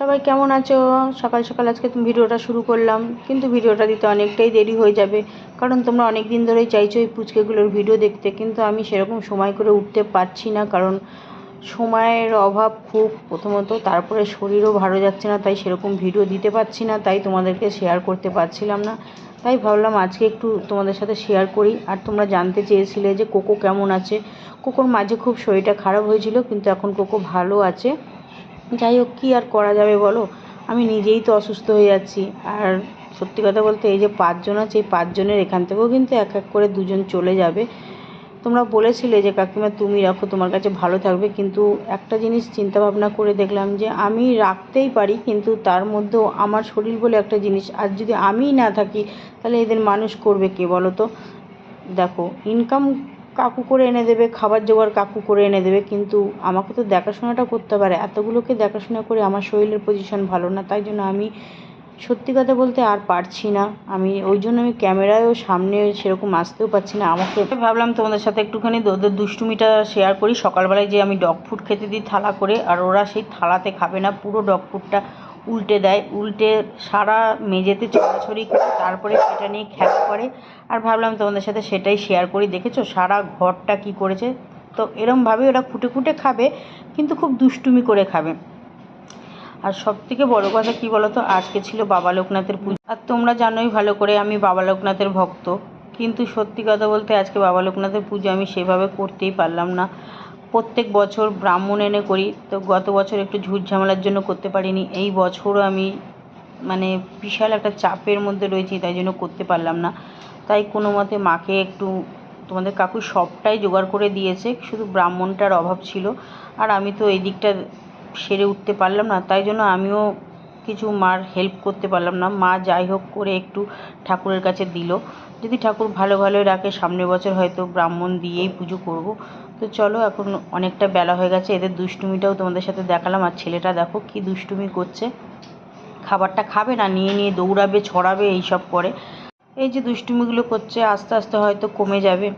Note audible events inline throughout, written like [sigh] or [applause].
সবাই কেমন আছো? সকাল সকাল আজকে তুমি ভিডিওটা শুরু করলাম, কিন্তু ভিডিওটা দিতে অনেকটাই দেরি হয়ে যাবে, কারণ তোমরা অনেক দিন ধরেই চাইছো এই পুচকেগুলোর ভিডিও দেখতে, কিন্তু আমি সেরকম সময় করে উঠতে পারছি না, কারণ সময়ের অভাব খুব প্রথমত, তারপরে শরীরও ভালো যাচ্ছে না, তাই সেরকম ভিডিও দিতে পারছি না, তাই তোমাদেরকে শেয়ার করতে পারছিলাম না, তাই ভাবলাম আজকে একটু তোমাদের সাথে শেয়ার করি, আর তোমরা জানতে চেয়েছিলে যে কোকো কেমন আছে, কোকোর মাঝে খুব শরীরটা খারাপ হয়েছিল, কিন্তু এখন কোকো ভালো আছে। যাই হোক, কী আর করা যাবে বলো? আমি নিজেই তো অসুস্থ হয়ে যাচ্ছি। আর সত্যি কথা বলতে, এই যে পাঁচজন আছে, এই পাঁচজনের এখান থেকেও কিন্তু এক এক করে দুজন চলে যাবে। তোমরা বলেছিলে যে, কাকিমা, তুমি রাখো, তোমার কাছে ভালো থাকবে। কিন্তু একটা জিনিস চিন্তা ভাবনা করে দেখলাম যে, আমি রাখতেই পারি, কিন্তু তার মধ্যেও আমার শরীর বলে একটা জিনিস। আর যদি আমিই না থাকি, তাহলে এদের মানুষ করবে কে বলো তো? দেখো ইনকাম কাকু করে এনে দেবে, খাবার জোগাড় কাকু করে এনে দেবে, কিন্তু আমাকে তো দেখাশোনাটা করতে পারে। এতগুলোকে দেখাশোনা করে আমার শরীরের পজিশন ভালো না, তাই জন্য আমি সত্যি কথা বলতে আর পারছি না। আমি ওই জন্য আমি ক্যামেরায়ও সামনে সেরকম আসতেও পারছি না। আমাকে ভাবলাম তোমাদের সাথে একটুখানি ওদের দুষ্টুমিটা শেয়ার করি। সকালবেলায় যে আমি ডগ ফুড খেতে দিই থালা করে, আর ওরা সেই থালাতে খাবে না, পুরো ডগ ফুডটা উল্টে দেয়, উল্টে সারা মেঝেতে ছড়াছড়ি করে তারপরে সেটা নিয়ে খেলা করে। আর ভাবলাম তোমাদের সাথে সেটাই শেয়ার করি, দেখেছ? সারা ঘরটা কি করেছে? তো এরমভাবে ওরা খুঁটে খুঁটে খাবে, কিন্তু খুব দুষ্টুমি করে খাবে। আর সব থেকে বড়ো কথা কী বলো তো আজকে ছিল বাবা লোকনাথের পুজো। আর তোমরা জানোই ভালো করে আমি বাবা লোকনাথের ভক্ত। কিন্তু সত্যি কথা বলতে আজকে বাবা লোকনাথের পুজো আমি সেভাবে করতেই পারলাম না। প্রত্যেক বছর ব্রাহ্মণ এনে করি, তো গত বছর একটু ঝুট ঝামেলার জন্য করতে পারিনি। এই বছরও আমি মানে বিশাল একটা চাপের মধ্যে রয়েছি, তাই জন্য করতে পারলাম না। তাই কোনো মতে মাকে একটু তোমাদের কাকু সবটাই জোগাড় করে দিয়েছে, শুধু ব্রাহ্মণটার অভাব ছিল। আর আমি তো এই দিকটা সেরে উঠতে পারলাম না, তাই জন্য আমিও কিছু মার হেল্প করতে পারলাম না। মা যাই হোক করে একটু ঠাকুরের কাছে দিল। যদি ঠাকুর ভালো ভালোই রাখে সামনের বছর হয়তো ব্রাহ্মণ দিয়েই পুজো করব। তো চলো, এখন অনেকটা বেলা হয়ে গেছে, এদের দুষ্টুমিটাও তোমাদের সাথে দেখালাম। আর ছেলেটা দেখো কি দুষ্টুমি করছে। খাবারটা খাবে না, নিয়ে নিয়ে দৌড়াবে, ছড়াবে, এইসব করে। এই যে দুষ্টুমিগুলো করছে, আস্তে আস্তে হয়তো কমে যাবে।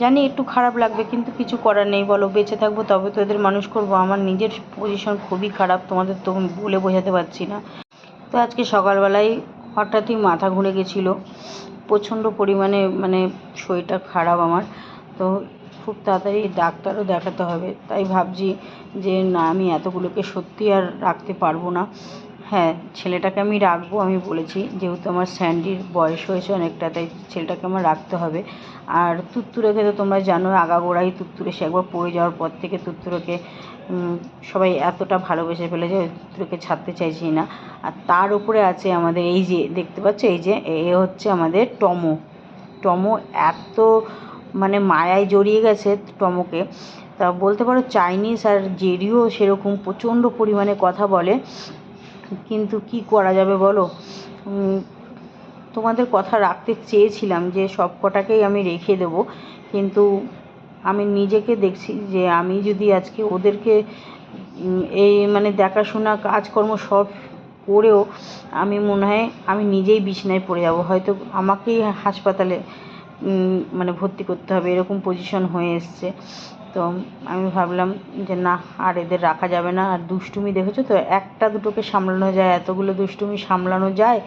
জানি একটু খারাপ লাগবে, কিন্তু কিছু করার নেই। বলো, বেঁচে থাকব, তবে তো এদের মানুষ করব। আমার নিজের পজিশন খুবই খারাপ, তোমাদের তো বলে বোঝাতে পারছি না। তো আজকে সকালবেলায় হঠাৎই মাথা ঘুরে গেছিল। প্রচণ্ড পরিমাণে মানে শরীরটা খারাপ আমার। তো খুব তাড়াতাড়ি ডাক্তারও দেখাতে হবে। তাই ভাবছি যে, না, আমি এতগুলোকে সত্যি আর রাখতে পারব না। হ্যাঁ ছেলেটাকে আমি রাখব, আমি বলেছি। যেহেতু আমার স্যান্ডির বয়স হয়েছে অনেকটা, তাই ছেলেটাকে আমার রাখতে হবে। আর তুত্তুরেকে তো তোমরা জানো আগাগোড়াই তুত্তুরে, সে একবার পড়ে যাওয়ার পর থেকে তুত্তুরকে সবাই এতটা ভালোবেসে ফেলেছে তুত্তুরকে ছাড়তে চাইছি না। আর তার উপরে আছে আমাদের এই যে, দেখতে পাচ্ছ? এই যে, এ হচ্ছে আমাদের টমো। টমো এত মানে মায়ায় জড়িয়ে গেছে টমোকে। তা বলতে পারো, চাইনিজ আর জেরিও সেরকম প্রচণ্ড পরিমাণে কথা বলে। কিন্তু কি করা যাবে বলো? তোমাদের কথা রাখতে চেয়েছিলাম যে সব কটাকেই আমি রেখে দেবো, কিন্তু আমি নিজেকে দেখছি যে আমি যদি আজকে ওদেরকে এই মানে দেখাশোনা কাজকর্ম সব করেও আমি মনে হয় আমি নিজেই বিছানায় পড়ে যাব। হয়তো আমাকেই হাসপাতালে মানে ভর্তি করতে হবে, এরকম পজিশন হয়ে এসছে। তো আমি ভাবলাম যে না, আর এদের রাখা যাবে না। আর দুষ্টুমি দেখেছ তো? একটা দুটোকে সামলানো যায়, এতগুলো দুষ্টুমি সামলানো যায়,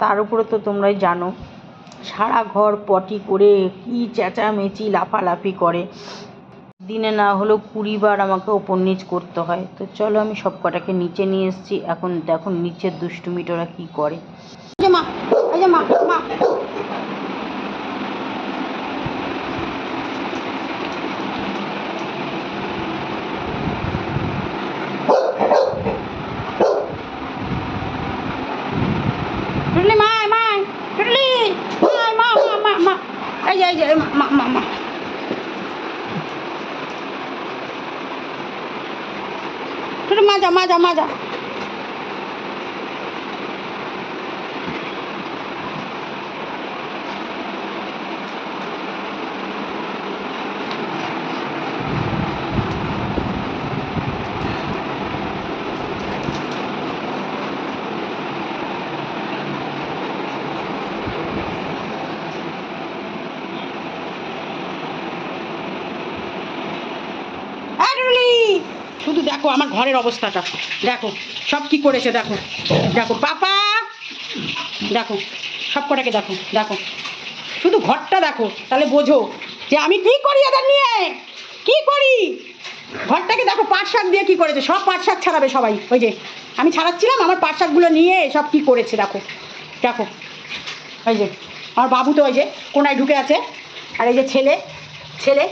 তার উপরে তো তোমরাই জানো। সারা ঘর পটি করে কী চেঁচামেচি, লাফালাফি করে। দিনে না হলেও কুড়ি বার আমাকে ওপর নিচ করতে হয়। তো চলো আমি সব কটাকে নিচে নিয়ে এসেছি। এখন দেখো নিচের দুষ্টুমিটোরা কী করে। মা মা টুটলি মা মা টুটলি মা মা মা মা মা এই যে এই যে মা মা মা টুটলি মাজা মাজা মাজা শুধু দেখো দেখো আমার ঘরের অবস্থাটা। দেখো, সব কি করেছে দেখো। দেখো, পাপা! দেখো, সব কটাকে দেখো দেখো। শুধু ঘরটা দেখো, তাহলে বোঝো যে আমি কি করি এদের নিয়ে? কি করি? ঘরটাকে দেখো পাট শাক দিয়ে কি করেছে? সব পাট শাক ছাড়াবে সবাই। ওই যে, আমি ছাড়াচ্ছিলাম, আমার পাট শাকগুলো নিয়ে সব কি করেছে দেখো। দেখো, ওই যে, আমার বাবু তো ওই যে, কোনায় ঢুকে আছে। আর এই যে ছেলে ছেলে,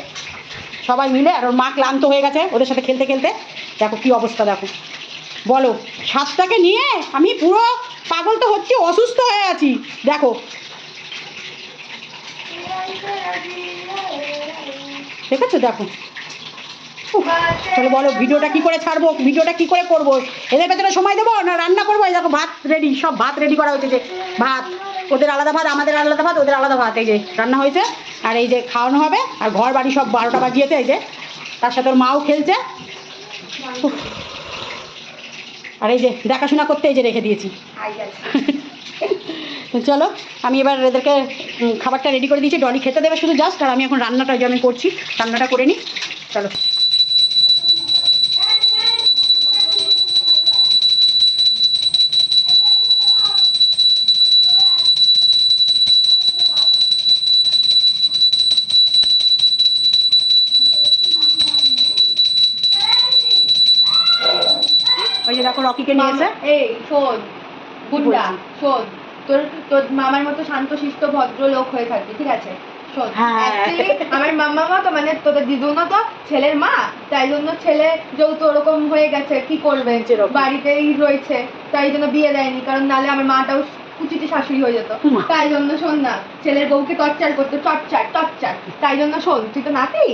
সবাই মিলে, আর ওর মা ক্লান্ত হয়ে গেছে ওদের সাথে খেলতে খেলতে। দেখো কি অবস্থা দেখো। বলো সাতটাকে নিয়ে আমি পুরো পাগল তো হচ্ছি, অসুস্থ হয়ে আছি। দেখো। ঠিক আছে দেখো তাহলে বলো, ভিডিওটা কি করে ছাড়বো? ভিডিওটা কি করে করব? এদের ভেতরে সময় দেবো না রান্না করব? দেখো, ভাত রেডি সব ভাত রেডি করা হয়েছে যে, ভাত। ওদের আলাদা ভাত, আমাদের আলাদা ভাত, ওদের আলাদা ভাত। এই যে, রান্না হয়েছে। আর এই যে, খাওয়ানো হবে, আর ঘর বাড়ি সব বারোটা বাজিয়েছে, এই যে। তার সাথে ওর মাও খেলছে। আর এই যে, দেখাশোনা করতে এই যে রেখে দিয়েছি। চলো, আমি এবার এদেরকে খাবারটা রেডি করে দিয়েছি। ডলি খেতে দেবে শুধু জাস্ট আর আমি এখন রান্নাটা যে আমি করছি, রান্নাটা করে নিই। চলো। রকিকে নিয়েছে? এই শোন গুন্ডা শোন তোর তোর মামার মতো শান্ত শিষ্ট ভদ্র লোক হয়ে থাকবি ঠিক আছে? হ্যাঁ। আমার মামা তো মানে তোদের দিদুন তো ছেলের মা তাই জন্য ছেলে যেহেতু ওরকম হয়ে গেছে কি করবে? বাড়িতেই রয়েছে তাই জন্য বিয়ে দেয়নি কারণ নালে আমার মাটাও কুচিটি শাশুড়ি হয়ে যেত। তাই জন্য শোন না ছেলের বউকে টর্চার করতো টর্চার টর্চার। তাই জন্য শোন তুই তো নাতি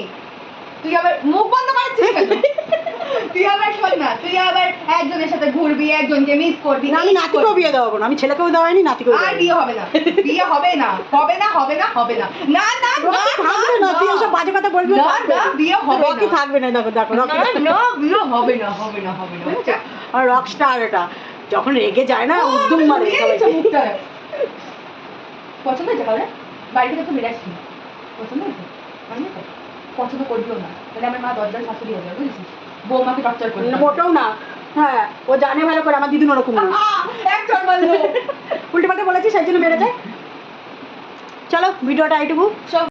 তুই আবার মুখ বন্ধ করেছিস কেন? [laughs] তুই আবার শোন না তুই আবার একজনের সাথে ঘুরবি একজনকে মিস করবি না আমি নাতিকেও বিয়ে দেওয়াবো না আমি ছেলেকেও নাতিকেও আর বিয়ে হবে না বিয়ে হবে না হবে না হবে না হবে না। না না না থাকবে না তুই এসব বাজে কথা বলবি না, না, বিয়ে হবে রকি থাকবে না দেখো দেখো না, না, বিয়ে হবে না হবে না হবে না। আর রক এটা যখন রেগে যায় না উদ্যম মারে। পছন্দ হয়েছে কাউরে বাড়িতে তো মিরাজ পছন্দ হয়েছে? পছন্দ করবিও না। তাহলে আমার মা দরজার শাশুড়ি হয়ে যাবে বুঝেছিস? বৌমাকে টর্চার করে মোটেও না। হ্যাঁ ও জানে ভালো করে আমার দিদিন ওরকম না। এক চড় মারলো [laughs] উল্টে পাল্টে বলেছি সেই জন্য বেড়ে যায় চলো ভিডিওটা এইটুকু। সব